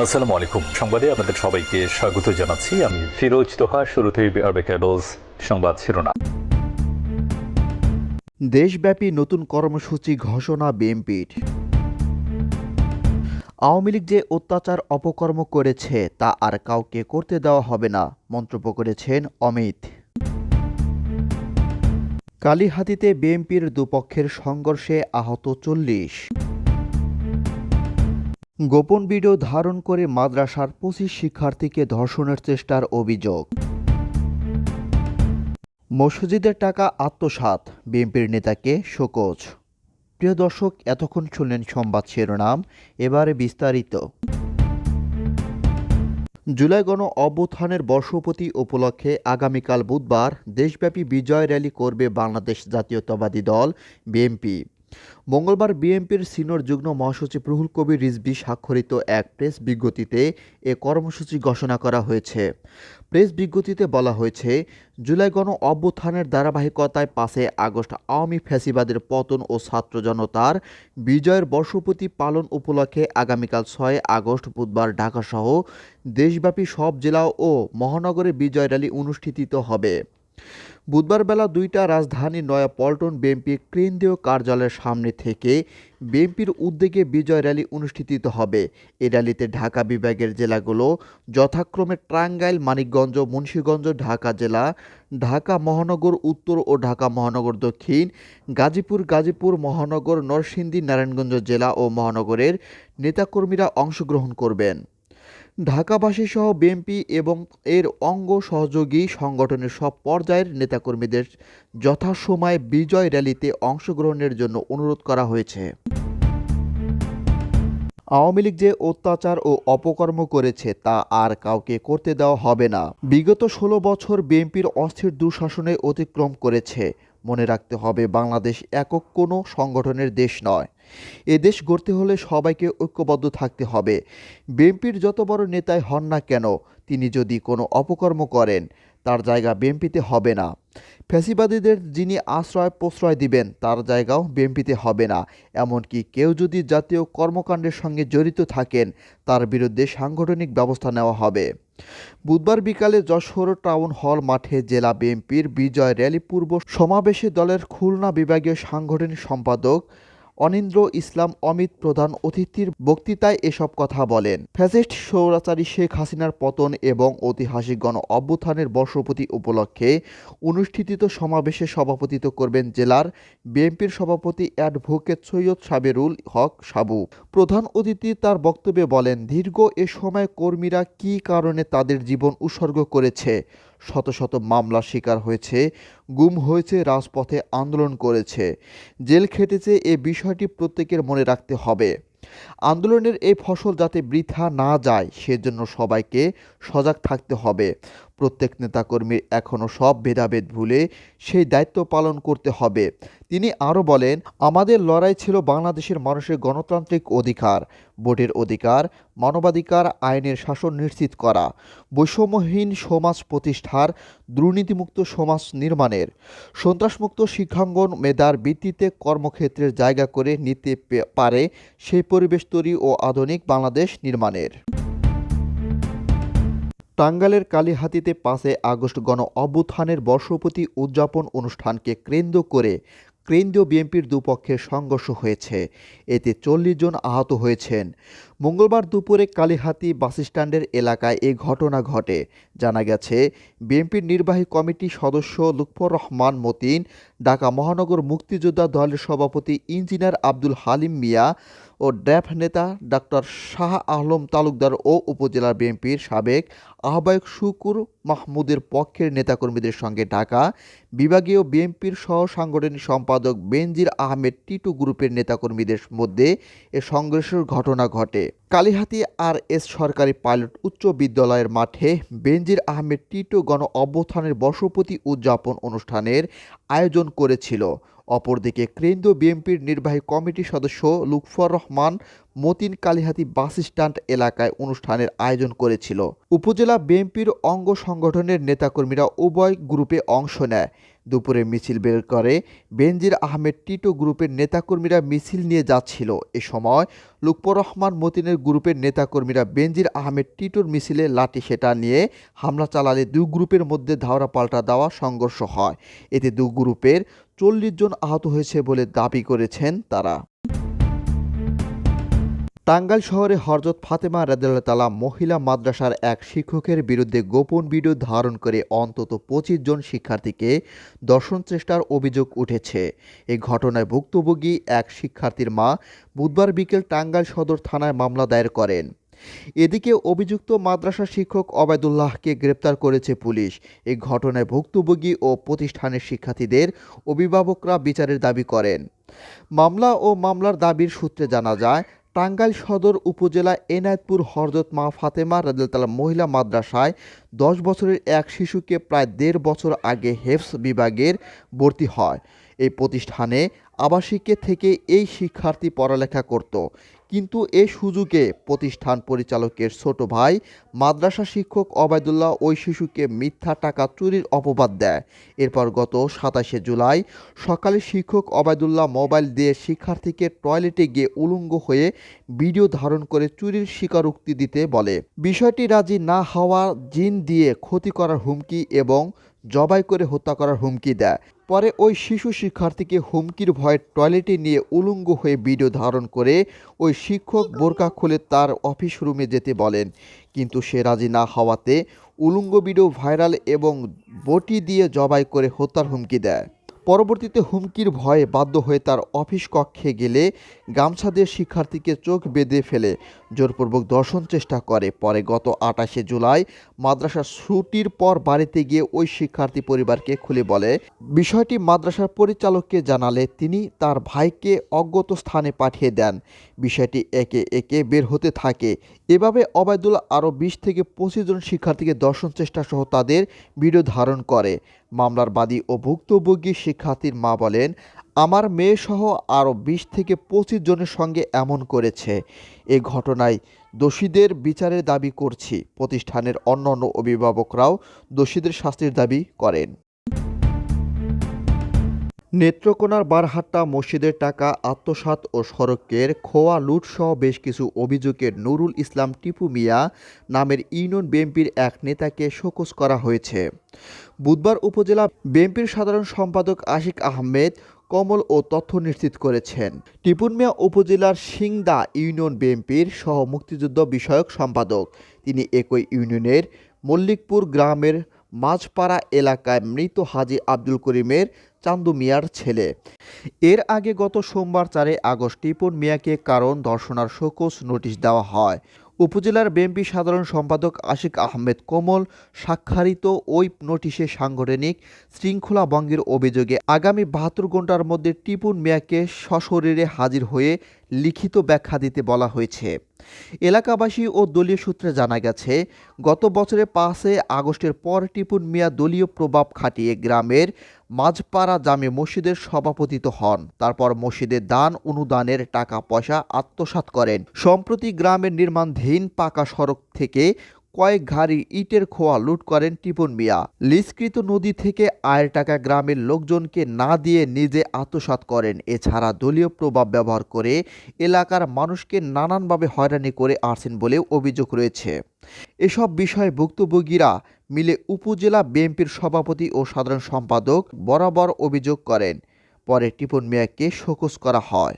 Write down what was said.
আসসালামু আলাইকুম। সংবাদে আপনাদের সবাইকে স্বাগত জানাচ্ছি। আমি ফিরোজ তোহা, শুরুতেই সংবাদ শিরোনাম। দেশব্যাপী নতুন কর্মসূচি ঘোষণা বিএনপির। আওয়ামী লীগ যে অত্যাচার অপকর্ম করেছে, তা আর কাউকে করতে দেওয়া হবে না, মন্তব্য করেছেন অমিত। কালীহাতিতে বিএনপির দুপক্ষের সংঘর্ষে আহত চল্লিশ। গোপন ভিডিও ধারণ করে মাদ্রাসার পঁচিশ শিক্ষার্থীকে ধর্ষণের চেষ্টার অভিযোগ। মসজিদের টাকা আত্মসাৎ, বিএনপির নেতাকে শোকজ। প্রিয় দর্শক, এতক্ষণ শুনলেন সংবাদ শিরোনাম, এবারে বিস্তারিত। জুলাই গণ অভ্যুত্থানের বর্ষপতি উপলক্ষে আগামীকাল বুধবার দেশব্যাপী বিজয় র্যালি করবে বাংলাদেশ জাতীয়তাবাদী দল, বিএনপি। মঙ্গলবার বিএনপির সিনিয়র যুগ্ম মহাসচিব রুহুল কবির রিজভী স্বাক্ষরিত এক প্রেস বিজ্ঞপ্তিতে এ কর্মসূচি ঘোষণা করা হয়েছে। প্রেস বিজ্ঞপ্তিতে বলা হয়েছে, জুলাই গণ অভ্যুত্থানের ধারাবাহিকতায় পাঁচে আগস্ট আওয়ামী ফ্যাসিবাদের পতন ও ছাত্র জনতার বিজয়ের বর্ষপতি পালন উপলক্ষে আগামীকাল ছয় আগস্ট বুধবার ঢাকাসহ দেশব্যাপী সব জেলা ও মহানগরে বিজয় র্যালি অনুষ্ঠিত হবে। বুধবার বেলা দুইটা রাজধানীর নয়া পল্টন বিএনপি কেন্দ্রীয় কার্যালয়ের সামনে থেকে বিএনপির উদ্যোগে বিজয় র্যালি অনুষ্ঠিত হবে। এই র্যালিতে ঢাকা বিভাগের জেলাগুলো যথাক্রমে টাঙ্গাইল, মানিকগঞ্জ, মুন্সীগঞ্জ, ঢাকা জেলা, ঢাকা মহানগর উত্তর ও ঢাকা মহানগর দক্ষিণ, গাজীপুর গাজীপুর মহানগর, নরসিংদী, নারায়ণগঞ্জ জেলা ও মহানগরের নেতাকর্মীরা অংশগ্রহণ করবেন। ঢাকাবাসী সহ বিএনপি এবং এর অঙ্গ সহযোগী সংগঠনের সব পর্যায়ের নেতাকর্মীদের যথাসময়ে বিজয় র্যালিতে অংশগ্রহণের জন্য অনুরোধ করা হয়েছে। আওয়ামী লীগ যে অত্যাচার ও অপকর্ম করেছে তা আর কাউকে করতে দেওয়া হবে না। বিগত ষোলো বছর বিএনপির অস্থির দুঃশাসনে অতিক্রম করেছে। মনে রাখতে হবে বাংলাদেশ একক কোনো সংগঠনের দেশ নয়। এ দেশ গড়তে হলে সবাইকে ঐক্যবদ্ধ থাকতে হবে। বিএনপির যত বড় নেতাই হন না কেন, তিনি যদি কোনো অপকর্ম করেন, তার জায়গা বিএনপিতে হবে না। ফ্যাসিবাদীদের যিনি আশ্রয় প্রশ্রয় দিবেন, তার জায়গাও বিএনপিতে হবে না। এমনকি কেউ যদি জাতীয় কর্মকাণ্ডের সঙ্গে জড়িত থাকেন, তার বিরুদ্ধে সাংগঠনিক ব্যবস্থা নেওয়া হবে। বুধবার বিকালে যশোর টাউন হল মাঠে জেলা বিএনপির বিজয় র্যালি পূর্ব সমাবেশে দলের খুলনা বিভাগীয় সাংগঠনিক সম্পাদক অনিন্দ্র ইসলাম অমিত প্রধান অতিথির বক্তৃতায় এসব কথা বলেন। ফ্যাসিস্ট সৌরাচারী শেখ হাসিনার পতন এবং ঐতিহাসিক গণ অভ্যুত্থানের বর্ষপতি উপলক্ষে অনুষ্ঠিত সমাবেশে সভাপতিত্ব করবেন জেলার বিএনপির সভাপতি অ্যাডভোকেট সৈয়দ সাবেরুল হক সাবু। প্রধান অতিথি তার বক্তব্যে বলেন, দীর্ঘ এ সময় কর্মীরা কী কারণে তাদের জীবন উৎসর্গ করেছে? শত শত মামলা শিকার হয়েছে, গুম হয়েছে, রাজপথে আন্দোলন করেছে। জেল খেটেছে, এ বিষয়টি প্রত্যেকের মনে রাখতে হবে। আন্দোলনের এই ফসল যাতে বৃথা না যায়, সেজন্য সবাইকে সজাগ থাকতে হবে। প্রত্যেক নেতাকর্মীর এখনও সব ভেদাভেদ ভুলে সেই দায়িত্ব পালন করতে হবে। তিনি আরও বলেন, আমাদের লড়াই ছিল বাংলাদেশের মানুষের গণতান্ত্রিক অধিকার, ভোটের অধিকার, মানবাধিকার, আইনের শাসন নিশ্চিত করা, বৈষম্যহীন সমাজ প্রতিষ্ঠার, দুর্নীতিমুক্ত সমাজ নির্মাণের, সন্ত্রাসমুক্ত শিক্ষাঙ্গন মেধার ভিত্তিতে কর্মক্ষেত্রের জায়গা করে নিতে পারে সেই পরিবেশ তৈরি ও আধুনিক বাংলাদেশ নির্মাণের। টাঙ্গাইলের কালীহাতিতে পাঁচে আগস্ট গণ অভ্যুত্থানের বর্ষপতি উদযাপন অনুষ্ঠানকে কেন্দ্র করে কেন্দ্রীয় বিএনপির দুপক্ষের সংঘর্ষ হয়েছে। এতে চল্লিশ জন আহত হয়েছেন। মঙ্গলবার দুপুরে কালীহাতি বাসস্ট্যান্ডের এলাকায় এ ঘটনা ঘটে। জানা গেছে, বিএনপির নির্বাহী কমিটি সদস্য লুৎফর রহমান মতিন, ঢাকা মহানগর মুক্তিযোদ্ধা দলের সভাপতি ইঞ্জিনিয়ার আব্দুল হালিম মিয়া ও ড্যাফ নেতা ডাক্তার শাহ আলম তালুকদার ও উপজেলা বিএনপির সাবেক আহ্বায়ক শুকুর মাহমুদের পক্ষের নেতাকর্মীদের সঙ্গে ঢাকা বিভাগীয় বিএনপির সহ সাংগঠনিক সম্পাদক বেনজির আহমেদ টিটু গ্রুপের নেতাকর্মীদের মধ্যে এ সংঘর্ষের ঘটনা ঘটে। কালীহাতি আর এস সরকারি পাইলট উচ্চ বিদ্যালয়ের মাঠে বেনজির আহমেদ টিটু গণ অভ্যুত্থানের বর্ষপতি উদযাপন অনুষ্ঠানের আয়োজন করেছিল। অপরদিকে কেন্দ্রীয় বিএনপির নির্বাহী কমিটির সদস্য লুৎফর রহমান মতিন কালীহাতি বাস স্ট্যান্ড এলাকায় অনুষ্ঠানের আয়োজন করেছিল। উপজেলা বিএনপির অঙ্গ সংগঠনের নেতাকর্মীরা উভয় গ্রুপে অংশ নেয়। দুপুরে মিছিল বের করে বেনজির আহমেদ টিটো গ্রুপের নেতাকর্মীরা মিছিল নিয়ে যাচ্ছিল। এ সময় লুৎফর রহমান মতিনের গ্রুপের নেতাকর্মীরা বেনজির আহমেদ টিটোর মিছিলে লাঠি সেটা নিয়ে হামলা চালালে দুই গ্রুপের মধ্যে ধাওয়া পাল্টা দেওয়া সংঘর্ষ হয়। এতে দু গ্রুপের চল্লিশ জন আহত হয়েছে বলে দাবি করেছেন তারা। টাঙ্গাইল শহরে হরজত ফাতেমা রাদিয়াল্লাহু মহিলা মাদ্রাসার এক শিক্ষকের বিরুদ্ধে গোপন ভিডিও ধারণ করে অন্তত পঁচিশ জন শিক্ষার্থীকে দর্শন চেষ্টার অভিযোগ উঠেছে। এই ঘটনায় ভুক্তভোগী এক শিক্ষার্থীর মা বুধবার বিকেল টাঙ্গাইল সদর থানায় মামলা দায়ের করেন। এদিকে অভিযুক্ত মাদ্রাসা শিক্ষক অবায়দুল্লাহকে গ্রেপ্তার করেছে পুলিশ। এই ঘটনায় ভুক্তভোগী ও প্রতিষ্ঠানের শিক্ষার্থীদের অভিভাবকরা বিচারের দাবি করেন। মামলা ও মামলার দাবির সূত্রে জানা যায়, টাঙ্গাইল সদর উপজেলা এনায়েতপুর হরজত মা ফাতেমা রাদিয়াল্লাহু মহিলা মাদ্রাসায় দশ বছরের এক শিশুকে প্রায় দেড় বছর আগে হেফস বিভাগের ভর্তি হয়। এই প্রতিষ্ঠানে আবাসিকে থেকে এই শিক্ষার্থী পড়ালেখা করত। কিন্তু এ সুযোগে প্রতিষ্ঠান পরিচালকের ছোট ভাই, মাদ্রাসা শিক্ষক অবায়দুল্লাহ ওই শিশুকে মিথ্যা টাকা চুরির অপবাদ দেয়। এরপর গত সাতাশে জুলাই সকালে শিক্ষক অবায়দুল্লাহ মোবাইল দিয়ে শিক্ষার্থীকে টয়লেটে গিয়ে উলঙ্গ হয়ে ভিডিও ধারণ করে চুরির স্বীকারোক্তি দিতে বলে। বিষয়টি রাজি না হওয়া জিন দিয়ে ক্ষতি করার হুমকি এবং জবাই করে হত্যা করার হুমকি দেয়। পরে ওই শিশু শিক্ষার্থীকে হুমকির ভয়ে টয়লেটে নিয়ে উলঙ্গ হয়ে ভিডিও ধারণ করে ওই শিক্ষক বোরকা খুলে তার অফিস রুমে যেতে বলেন। কিন্তু সে রাজি না হওয়াতে উলঙ্গ ভিডিও ভাইরাল এবং বটি দিয়ে জবাই করে হত্যার হুমকি দেয়। পরবর্তীতে হুমকির ভয়ে বাধ্য হয়ে তার অফিস কক্ষে গেলে গামছা দিয়ে শিক্ষার্থীকে চোখ বেঁধে ফেলে। জোরপূর্বক দর্শন চেষ্টা করে। পরে গত আটাশে জুলাই মাদ্রাসার ছুটির পর বাড়িতে গিয়ে ওই শিক্ষার্থী পরিবারকে খুলে বলে, বিষয়টি মাদ্রাসার পরিচালককে জানালে তিনি তার ভাইকে অজ্ঞত স্থানে পাঠিয়ে দেন। বিষয়টি একে একে বের হতে থাকে। এভাবে অবায়দুল আরও বিশ থেকে পঁচিশ জন শিক্ষার্থীকে দর্শন চেষ্টা সহ তাদের ভিডিও ধারণ করে। মামলার বাদী ও ভুক্তভোগী শিক্ষার্থীর মা বলেন, আমার মেয়ে সহ আরও বিশ থেকে পঁচিশ জনের সঙ্গে এমন করেছে। এ ঘটনায় দোষীদের বিচারের দাবি করছি। প্রতিষ্ঠানের অন্যান্য অভিভাবকরাও দোষীদের শাস্তির দাবি করেন। নেত্রকোনার বারহাট্টা মসজিদের টাকা, আত্মসাৎ ও সড়কের খোয়া লুটসহ বেশ কিছু অভিযোগে নুরুল ইসলাম টিপু মিয়া নামের ইউনিয়ন বিএনপির এক নেতাকে শোকজ করা হয়েছে। বুধবার উপজেলা বিএনপির সাধারণ সম্পাদক আশিক আহমেদ কমল ও তথ্য নিশ্চিত করেছেন। টিপুন মিয়া উপজেলার সিংদা ইউনিয়ন বিএনপির সহ মুক্তিযুদ্ধ বিষয়ক সম্পাদক। তিনি একই ইউনিয়নের মল্লিকপুর গ্রামের মাঝপাড়া এলাকায় মৃত হাজি আব্দুল করিমের চান্দু মিয়ার ছেলে। এর আগে গত সোমবার চারে আগস্ট টিপুন মিয়াকে কারণ দর্শনার শোকজ নোটিশ দেওয়া হয়। উপজেলার বিএনপি সাধারণ সম্পাদক আশিক আহমেদ কোমল স্বাক্ষরিত ওই নোটিশে সাংগঠনিক শৃঙ্খলা ভঙ্গের অভিযোগে আগামী বাহাত্তর ঘণ্টার মধ্যে টিপুন মিয়াকে সশরীরে হাজির হয়ে লিখিত ব্যাখ্যা দিতে বলা হয়েছে। এলাকাবাসী ও দলীয় সূত্রে জানা গেছে, গত বছরের পাঁচে আগস্টের পর টিপুন মিয়া দলীয় প্রভাব খাটিয়ে গ্রামের মাঝপাড়া জামে মসজিদের সভাপতিত হন। তারপর মসজিদের দান, অনুদানের টাকা পয়সা আত্মসাত করেন। সম্প্রতি গ্রামের নির্মাণধীন পাকা সড়ক থেকে কয়েক ঘাড়ি ইটের খোয়া লুট করেন টিপন মিয়া। লিজকৃত নদী থেকে আয়ের টাকা গ্রামের লোকজনকে না দিয়ে নিজে আত্মসাৎ করেন। এছাড়া দলীয় প্রভাব ব্যবহার করে এলাকার মানুষকে নানানভাবে হয়রানি করে আসছেন বলেও অভিযোগ রয়েছে। এসব বিষয়ে ভুক্তভোগীরা মিলে উপজেলা বিএনপির সভাপতি ও সাধারণ সম্পাদক বরাবর অভিযোগ করেন। পরে টিপন মিয়াকে শোকস করা হয়।